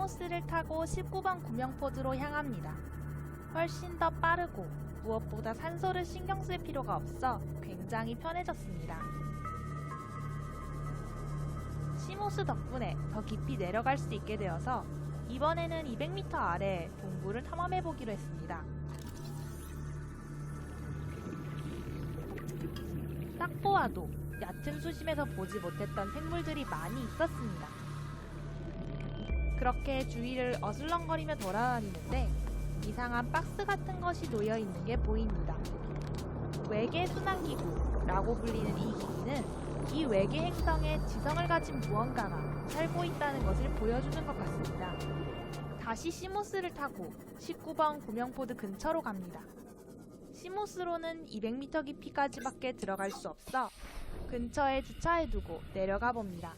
시모스를 타고 19번 구명포드로 향합니다. 훨씬 더 빠르고 무엇보다 산소를 신경 쓸 필요가 없어 굉장히 편해졌습니다. 시모스 덕분에 더 깊이 내려갈 수 있게 되어서 이번에는 200m 아래 동굴을 탐험해 보기로 했습니다. 딱 보아도 얕은 수심에서 보지 못했던 생물들이 많이 있었습니다. 그렇게 주위를 어슬렁거리며 돌아다니는데 이상한 박스 같은 것이 놓여 있는 게 보입니다. 외계 순환기구라고 불리는 이 기기는 이 외계 행성에 지성을 가진 무언가가 살고 있다는 것을 보여주는 것 같습니다. 다시 시모스를 타고 19번 구명포드 근처로 갑니다. 시모스로는 200m 깊이까지밖에 들어갈 수 없어 근처에 주차해두고 내려가 봅니다.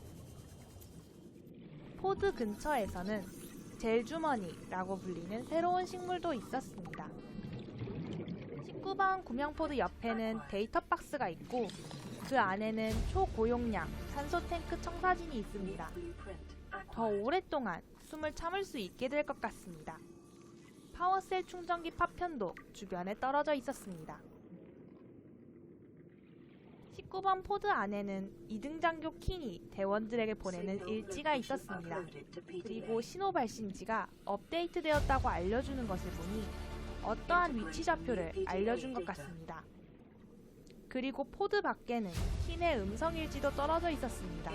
포드 근처에서는 젤주머니라고 불리는 새로운 식물도 있었습니다. 19번 구명포드 옆에는 데이터 박스가 있고 그 안에는 초고용량 산소 탱크 청사진이 있습니다. 더 오랫동안 숨을 참을 수 있게 될 것 같습니다. 파워셀 충전기 파편도 주변에 떨어져 있었습니다. 19번 포드 안에는 이등장교 킹이 대원들에게 보내는 일지가 있었습니다. 그리고 신호 발신지가 업데이트되었다고 알려주는 것을 보니 어떠한 위치 좌표를 알려준 것 같습니다. 그리고 포드 밖에는 킨의 음성 일지도 떨어져 있었습니다.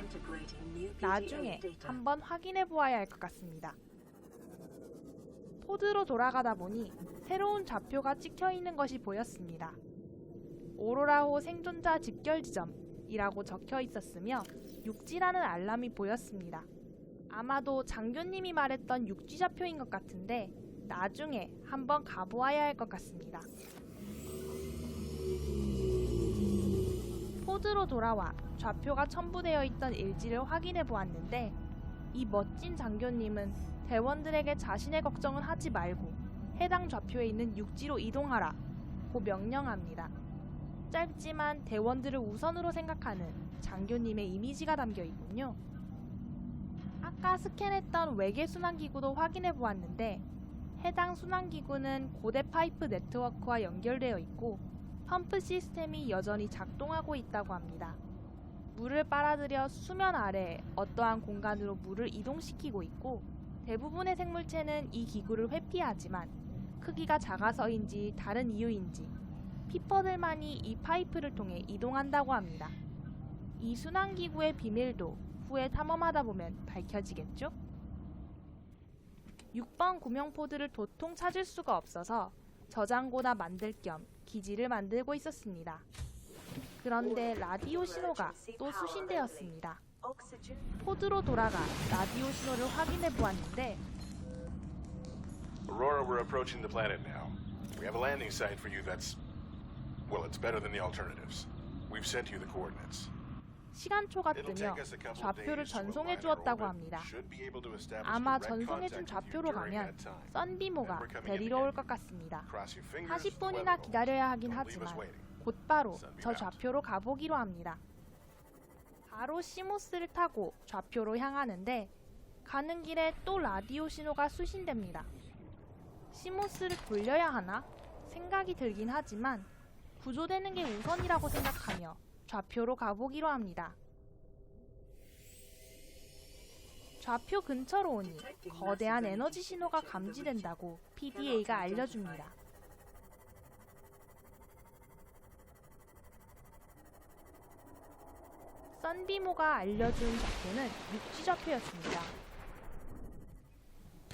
나중에 한번 확인해 보아야 할 것 같습니다. 포드로 돌아가다 보니 새로운 좌표가 찍혀 있는 것이 보였습니다. 오로라호 생존자 집결 지점이라고 적혀 있었으며 육지라는 알람이 보였습니다. 아마도 장교님이 말했던 육지 좌표인 것 같은데 나중에 한번 가보아야 할 것 같습니다. 포드로 돌아와 좌표가 첨부되어 있던 일지를 확인해 보았는데 이 멋진 장교님은 대원들에게 자신의 걱정은 하지 말고 해당 좌표에 있는 육지로 이동하라 고 명령합니다. 짧지만 대원들을 우선으로 생각하는 장교님의 이미지가 담겨 있군요. 아까 스캔했던 외계 순환기구도 확인해 보았는데 해당 순환기구는 고대 파이프 네트워크와 연결되어 있고 펌프 시스템이 여전히 작동하고 있다고 합니다. 물을 빨아들여 수면 아래 어떠한 공간으로 물을 이동시키고 있고 대부분의 생물체는 이 기구를 회피하지만 크기가 작아서인지 다른 이유인지 피퍼들만이 이 파이프를 통해 이동한다고 합니다. 이 순환기구의 비밀도 후에 탐험하다 보면 밝혀지겠죠? 6번 구명포드를 도통 찾을 수가 없어서 저장고나 만들 겸 기지를 만들고 있었습니다. 그런데 라디오 신호가 또 수신되었습니다. 포드로 돌아가 라디오 신호를 확인해 보았는데 Aurora, we're approaching the planet now. We have a landing site for you that's. Well, it's better than the alternatives. We've sent you the coordinates. 시간초가 뜨며 좌표를 전송해 주었다고. 합니다. Should be able to establish 아마 전송해준 좌표로 가면. 썬비모가 데리러. 올 것 같습니다. Cross your fingers, the 40분이나 weather 기다려야 하긴 하지만 waiting. 곧바로 저. 좌표로 가보기로 합니다. 바로 시모스를 타고 좌표로 향하는데 가는 길에 또 라디오 신호가 수신됩니다. 시모스를 돌려야 하나 생각이 들긴 하지만 구조되는 게 우선이라고 생각하며 좌표로 가보기로 합니다. 좌표 근처로 오니 거대한 에너지 신호가 감지된다고 PDA가 알려줍니다. 썬비모가 알려준 좌표는 육지 좌표였습니다.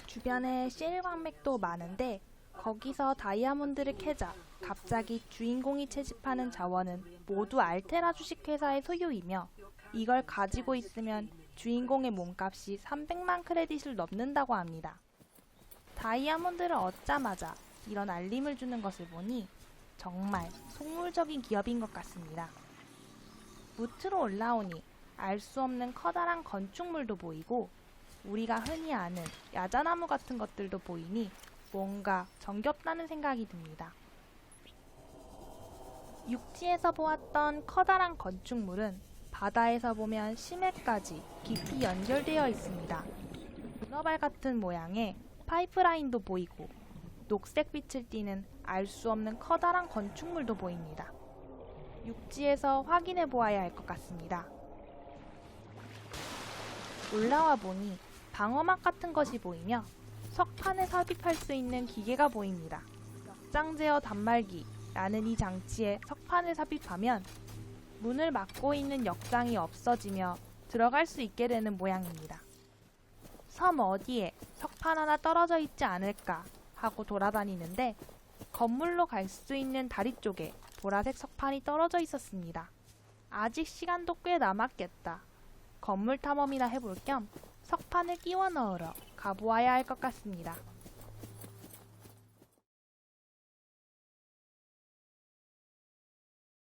주변에 실 광맥도 많은데 거기서 다이아몬드를 캐자 갑자기 주인공이 채집하는 자원은 모두 알테라 주식회사의 소유이며 이걸 가지고 있으면 주인공의 몸값이 300만 크레딧을 넘는다고 합니다. 다이아몬드를 얻자마자 이런 알림을 주는 것을 보니 정말 속물적인 기업인 것 같습니다. 무트로 올라오니 알 수 없는 커다란 건축물도 보이고 우리가 흔히 아는 야자나무 같은 것들도 보이니 뭔가 정겹다는 생각이 듭니다. 육지에서 보았던 커다란 건축물은 바다에서 보면 심해까지 깊이 연결되어 있습니다. 문어발 같은 모양의 파이프라인도 보이고 녹색 빛을 띠는 알 수 없는 커다란 건축물도 보입니다. 육지에서 확인해 보아야 할 것 같습니다. 올라와 보니 방어막 같은 것이 보이며 석판에 삽입할 수 있는 기계가 보입니다. 역장 제어 단말기라는 이 장치에 석판을 삽입하면 문을 막고 있는 역장이 없어지며 들어갈 수 있게 되는 모양입니다. 섬 어디에 석판 하나 떨어져 있지 않을까 하고 돌아다니는데 건물로 갈 수 있는 다리 쪽에 보라색 석판이 떨어져 있었습니다. 아직 시간도 꽤 남았겠다. 건물 탐험이나 해볼 겸 석판을 끼워 넣으러 가보아야 할 것 같습니다.